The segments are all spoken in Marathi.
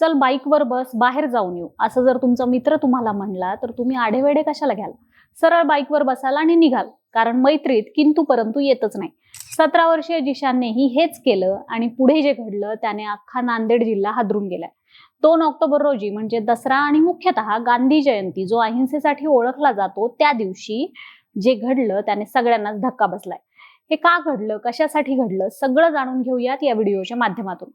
चल बाईकवर बस बाहेर जाऊन येऊ. असं जर तुमचा मित्र तुम्हाला म्हणला तर तुम्ही आढेवेडे कशाला घ्याल? सरळ बाईकवर बसाल आणि निघाल. कारण मैत्रीत किंतु परंतु येतच नाही. सतरा वर्षीय जिशाननेही हेच केलं आणि पुढे जे घडलं त्याने अख्खा नांदेड जिल्हा हादरून गेलाय. दोन ऑक्टोबर रोजी म्हणजे दसरा आणि मुख्यतः गांधी जयंती जो अहिंसेसाठी ओळखला जातो त्या दिवशी जे घडलं त्याने सगळ्यांनाच धक्का बसलाय. हे का घडलं? कशासाठी घडलं? सगळं जाणून घेऊयात या व्हिडिओच्या माध्यमातून.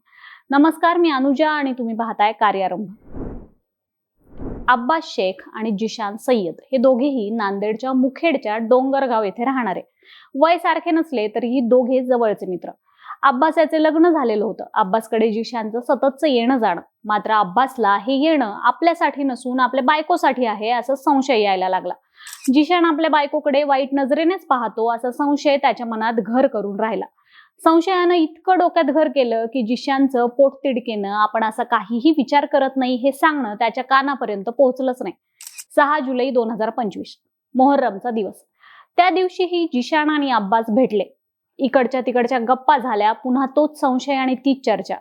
नमस्कार मी अनुजा आणि तुम्ही पाहताय कार्यारंभ. अब्बास शेख आणि जिशान सय्यद हे दोघेही नांदेडच्या मुखेडच्या डोंगरगाव येथे राहणारे. वय सारखे नसले तरीही दोघे जवळचे मित्र. अब्बास याचे लग्न झालेलं होतं. अब्बासकडे जिशानचं सततचं येणं जाणं. मात्र अब्बासला हे येणं आपल्यासाठी नसून आपल्या बायकोसाठी आहे असं संशय यायला लागला. जिशान आपल्या बायकोकडे वाईट नजरेनेच पाहतो असा संशय त्याच्या मनात घर करून राहिला. संशयानं इतकं डोक्यात घर केलं की जिशांचं पोटतिडकेनं आपण असा काहीही विचार करत नाही हे सांगणं त्याच्या कानापर्यंत पोहोचलंच नाही. सहा जुलै दोन हजार पंचवीस मोहर्रमचा दिवस. त्या दिवशीही जिशान आणि अब्बास भेटले. इकडच्या तिकडच्या गप्पा झाल्या पुन्हा तोच संशय आणि तीच चर्चा.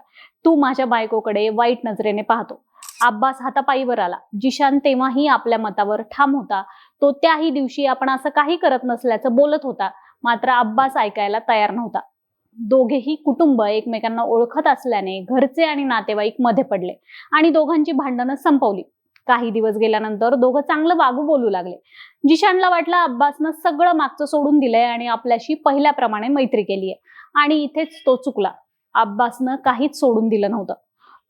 तू माझ्या बायकोकडे वाईट नजरेने पाहतो. अब्बास हातापायीवर आला. जिशान तेव्हाही आपल्या मतावर ठाम होता. तो त्याही दिवशी आपण असं काही करत नसल्याचं बोलत होता. मात्र अब्बास ऐकायला तयार नव्हता. दोघेही कुटुंब एकमेकांना ओळखत असल्याने घरचे आणि नातेवाईकमध्ये पडले आणि दोघांची भांडणं संपवली. काही दिवस गेल्यानंतर दोघं चांगलं वागू बोलू लागले. जिशानला वाटलं अब्बासनं सगळं मागचं सोडून दिलंय आणि आपल्याशी पहिल्याप्रमाणे मैत्री केली आहे आणि इथेच तो चुकला. अब्बासनं काहीच सोडून दिलं नव्हतं.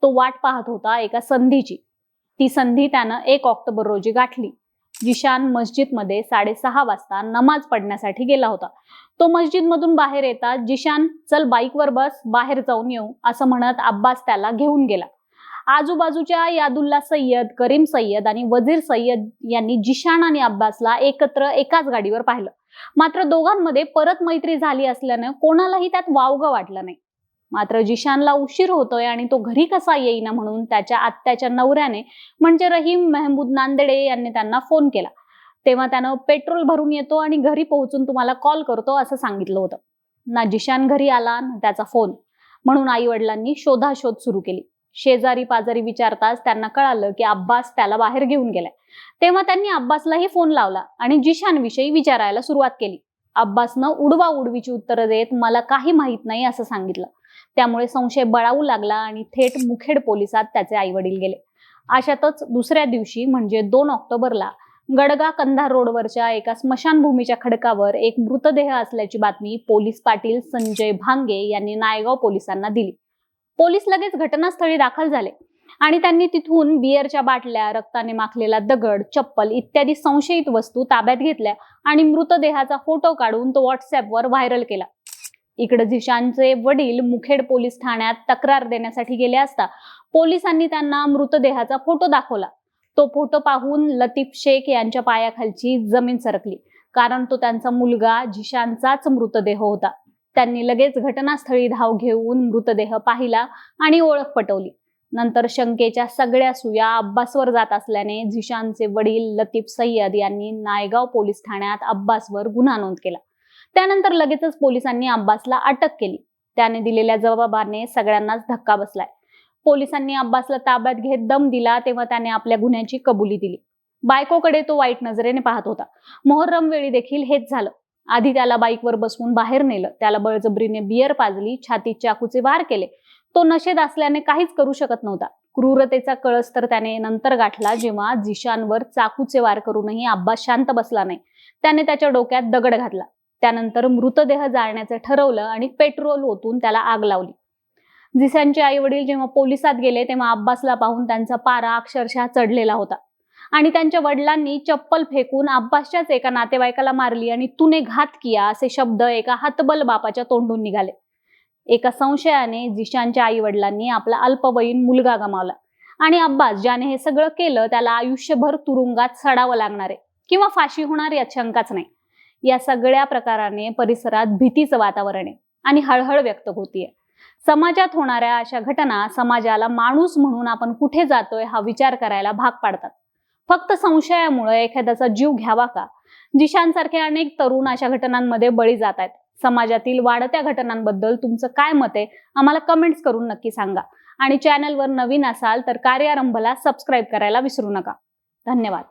तो वाट पाहत होता एका संधीची. ती संधी त्यानं एक ऑक्टोबर रोजी गाठली. जिशान मस्जिदमध्ये साडेसहा वाजता नमाज पडण्यासाठी गेला होता. तो मस्जिदमधून बाहेर येता जिशान चल बाईकवर बस बाहेर जाऊन येऊ असं म्हणत अब्बास त्याला घेऊन गेला. आजूबाजूच्या यादुल्ला सय्यद करीम सय्यद आणि वजीर सय्यद यांनी जिशान आणि अब्बासला एकत्र एकाच गाडीवर पाहिलं. मात्र दोघांमध्ये परत मैत्री झाली असल्यानं कोणालाही त्यात वावगं वाटलं नाही. मात्र जिशानला उशीर होतोय आणि तो घरी कसा येईना म्हणून त्याच्या आत्याच्या नवऱ्याने म्हणजे रहीम मेहमूद नांदेडे यांनी त्यांना फोन केला. तेव्हा त्यानं पेट्रोल भरून येतो आणि घरी पोहोचून तुम्हाला कॉल करतो असं सांगितलं होतं. ना जिशान घरी आला ना त्याचा फोन म्हणून आई वडिलांनी शोधाशोध सुरू केली. शेजारी पाजारी विचारताच त्यांना कळालं की अब्बास त्याला बाहेर घेऊन गेलाय. तेव्हा त्यांनी अब्बासलाही फोन लावला आणि जिशान विषयी विचारायला सुरुवात केली. अब्बासनं उडवा उडवीची उत्तरं देत मला काही माहीत नाही असं सांगितलं. त्यामुळे संशय बळावू लागला आणि थेट मुखेड पोलिसात त्याचे आई वडील गेले. अशातच दुसऱ्या दिवशी म्हणजे दोन ऑक्टोबरला गडगा कंधार रोडवरच्या एका स्मशानभूमीच्या खडकावर एक मृतदेह असल्याची बातमी पोलीस पाटील संजय भांगे यांनी नायगाव पोलिसांना दिली. पोलीस लगेच घटनास्थळी दाखल झाले आणि त्यांनी तिथून बियरच्या बाटल्या रक्ताने माखलेला दगड चप्पल इत्यादी संशयित वस्तू ताब्यात घेतल्या आणि मृतदेहाचा फोटो काढून तो व्हॉट्सअपवर व्हायरल केला. इकडे झिशांचे वडील मुखेड पोलीस ठाण्यात तक्रार देण्यासाठी गेले असता पोलिसांनी त्यांना मृतदेहाचा फोटो दाखवला. तो फोटो पाहून लतीफ शेख यांच्या पायाखालची जमीन सरकली कारण तो त्यांचा मुलगा झिशांचाच मृतदेह होता. त्यांनी लगेच घटनास्थळी धाव घेऊन मृतदेह पाहिला आणि ओळख पटवली. नंतर शंकेच्या सगळ्या सुया अब्बासवर जात असल्याने झिशांचे वडील लतीफ सय्यद यांनी नायगाव पोलीस ठाण्यात अब्बासवर गुन्हा नोंद केला. त्यानंतर लगेचच पोलिसांनी अब्बासला अटक केली. त्याने दिलेल्या जबाबाने सगळ्यांनाच धक्का बसलाय. पोलिसांनी अब्बासला ताब्यात घेत दम दिला तेव्हा त्याने आपल्या गुन्ह्याची कबुली दिली. बायकोकडे तो वाईट नजरेने पाहत होता. मोहर्रम वेळी देखील हेच झालं. आधी त्याला बाईकवर बसवून बाहेर नेलं. त्याला बळजबरीने बियर पाजली छातीत चाकूचे वार केले. तो नशेत असल्याने काहीच करू शकत नव्हता. क्रूरतेचा कळस तर त्याने नंतर गाठला जेव्हा जिशांवर चाकूचे वार करूनही अब्बास शांत बसला नाही. त्याने त्याच्या डोक्यात दगड घातला. त्यानंतर मृतदेह जाळण्याचं ठरवलं आणि पेट्रोल ओतून त्याला आग लावली. जिसांचे आई वडील जेव्हा पोलिसात गेले तेव्हा अब्बासला पाहून त्यांचा पारा अक्षरशः चढलेला होता. आणि त्यांच्या वडिलांनी चप्पल फेकून अब्बासच्याच एका नातेवाईकाला मारली आणि तुने घात किया असे शब्द एका हातबल बापाच्या तोंडून निघाले. एका संशयाने जिशांच्या आई वडिलांनी आपला अल्पवयीन मुलगा गमावला. आणि अब्बास ज्याने हे सगळं केलं त्याला आयुष्यभर तुरुंगात सडावं लागणार आहे किंवा फाशी होणार यात शंकाच नाही. या सगळ्या प्रकाराने परिसरात भीतीचं वातावरण आहे आणि हळहळ व्यक्त होतीये. समाजात होणाऱ्या अशा घटना समाजाला माणूस म्हणून आपण कुठे जातोय हा विचार करायला भाग पाडतात. फक्त संशयामुळे एखाद्याचा जीव घ्यावा का? जिशांसारखे अनेक तरुण अशा घटनांमध्ये बळी जात आहेत. समाजातील वाढत्या घटनांबद्दल तुमचं काय मत आहे? आम्हाला कमेंट्स करून नक्की सांगा. आणि चॅनलवर नवीन असाल तर कार्यारंभला सबस्क्राईब करायला विसरू नका. धन्यवाद.